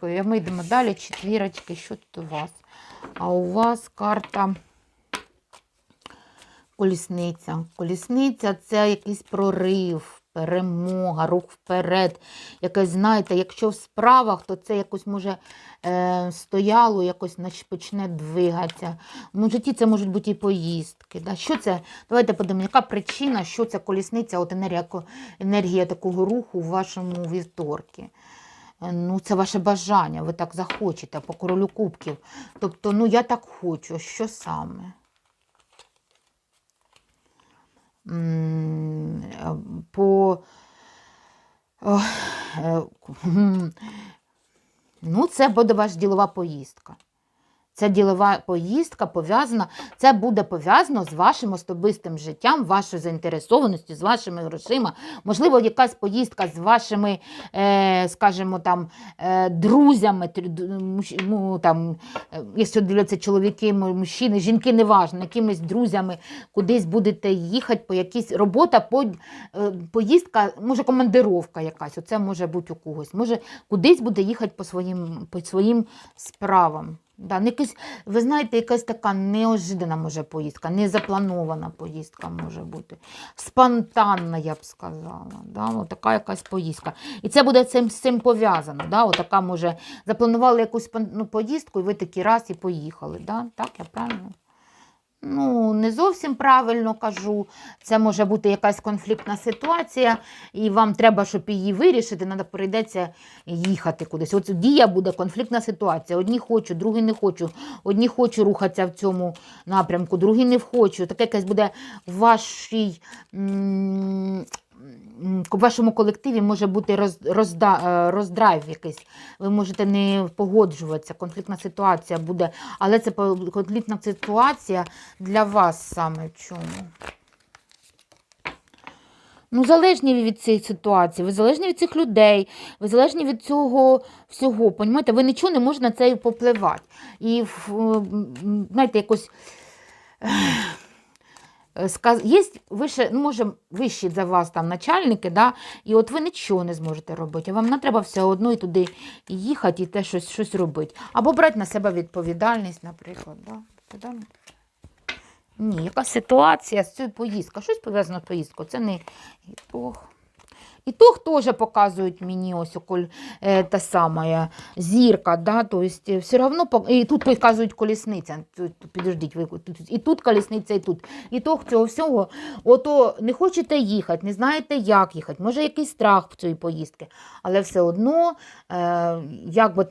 четвірочкою. Ми йдемо далі. Четвірочки, що тут у вас? А у вас карта колісниця. Колісниця це якийсь прорив, перемога, рух вперед. Якесь, знаєте, якщо в справах, то це якось може е, стояло, якось почне двигатися. Ну, в житті це можуть бути і поїздки. Да? Що це? Давайте подивимо, яка причина, що це колісниця, от енергія, енергія такого руху в вашому вівторці. Е, Ну, це ваше бажання, ви так захочете по королю кубків. Тобто, ну я так хочу, що саме? Е, По е, ну, це буде ваша ділова поїздка. Ця ділова поїздка пов'язана, це буде пов'язано з вашим особистим життям, вашою заінтересованістю, з вашими грошима. Можливо, якась поїздка з вашими, е, скажімо, там, е, друзями, ну, там, е, якщо дивляться чоловіки, мужчини, жінки, неважно, якимись друзями кудись будете їхати по якійсь робота, по, поїздка, може, командировка якась, оце може бути у когось. Може, кудись буде їхати по своїм, по своїм справам. Да, не якась, ви знаєте, якась така неожиданна може поїздка, незапланована поїздка може бути. Спонтанна, я б сказала. Да? Така якась поїздка. І це буде цим, з цим пов'язано. Да? Така може, запланували якусь ну, поїздку, і ви такий раз і поїхали. Да? Так, я правильно? Ну, не зовсім правильно кажу. Це може бути якась конфліктна ситуація, і вам треба, щоб її вирішити, треба прийдеться їхати кудись. От дія буде конфліктна ситуація. Одні хочу, другі не хочу. Одні хочу рухатися в цьому напрямку, другі не хочу. Таке якесь буде в вашій. В вашому колективі може бути е, роздрайв якийсь. Ви можете не погоджуватися, конфліктна ситуація буде. Але це конфліктна ситуація для вас саме в чому? Ну, залежні від цієї ситуації, ви залежні від цих людей, ви залежні від цього всього. Понімаєте? Ви нічого не можете на це і попливати. І знаєте, якось. Е. Є вище, ну, може, вищі за вас там начальники, да? і от ви нічого не зможете робити. Вам не треба все одно і туди їхати і те щось, щось робити. Або брати на себе відповідальність, наприклад. Да? Ні, яка ситуація з цією поїздкою? Щось пов'язано з поїздкою. Це не Ітог. тох теж показують мені ось околь, е, та сама зірка, да? тобто все одно, і тут показують колісниця, підождіть, ви, тут, і тут колісниця, і тут. Ітог цього всього, ото не хочете їхати, не знаєте, як їхати, може якийсь страх в цієї поїздки, але все одно, е, як би там